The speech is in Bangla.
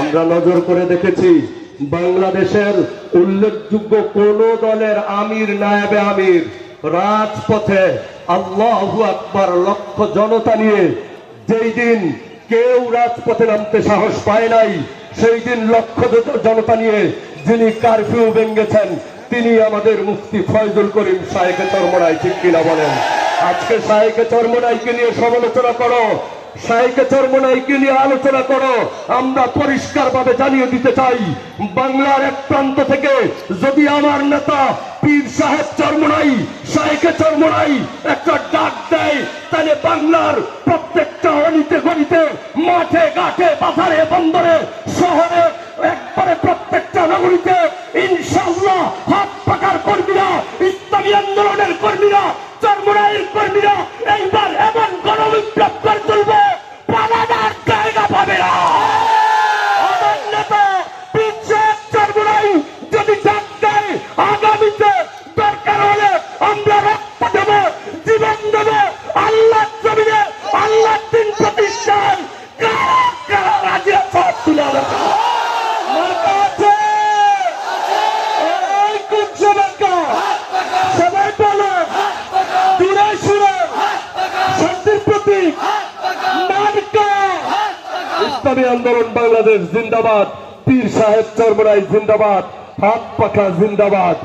আমরা নজর করে দেখেছি, বাংলাদেশের উল্লেখযোগ্য কোন দলের আমির, নায়েবে আমির, রাজপথে আল্লাহ আকবার লক্ষ জনতা নিয়ে যেই দিন কেউ রাজপথে নামতে সাহস পায় নাই, সেই দিন লক্ষ জনতা নিয়ে যিনি কারফিউ ভেঙ্গেছেন, তিনি আমাদের মুফতি ফয়জুল করিম সাহেকে চরমনাই ঠিক কিনা বলেন। আজকে সাহেকে চরমনাইকে নিয়ে সমালোচনা করো আলোচনা করো? আমরা পরিষ্কার ভাবে জানিয়ে দিতে চাই, বাংলার এক প্রান্ত থেকে যদি আমার নেতা পীর সাহেব চর্মনাই সাহেকে চর্মনাই একটা ডাক দেয়, তাহলে বাংলার প্রত্যেকটা অনিতে গণিতে মাঠে, ঘাটে, বাজারে, বন্দরে, শহরে আগামীতে দরকার হলে আমরা রক্ত দেব, জীবন দেব আল্লাহ জমিনে আল্লাহ প্রতিষ্ঠান প্রতীক। আন্দোলন বাংলাদেশ জিন্দাবাদ। পীর সাহেব চরমরাই জিন্দাবাদ। হাত পাখা জিন্দাবাদ।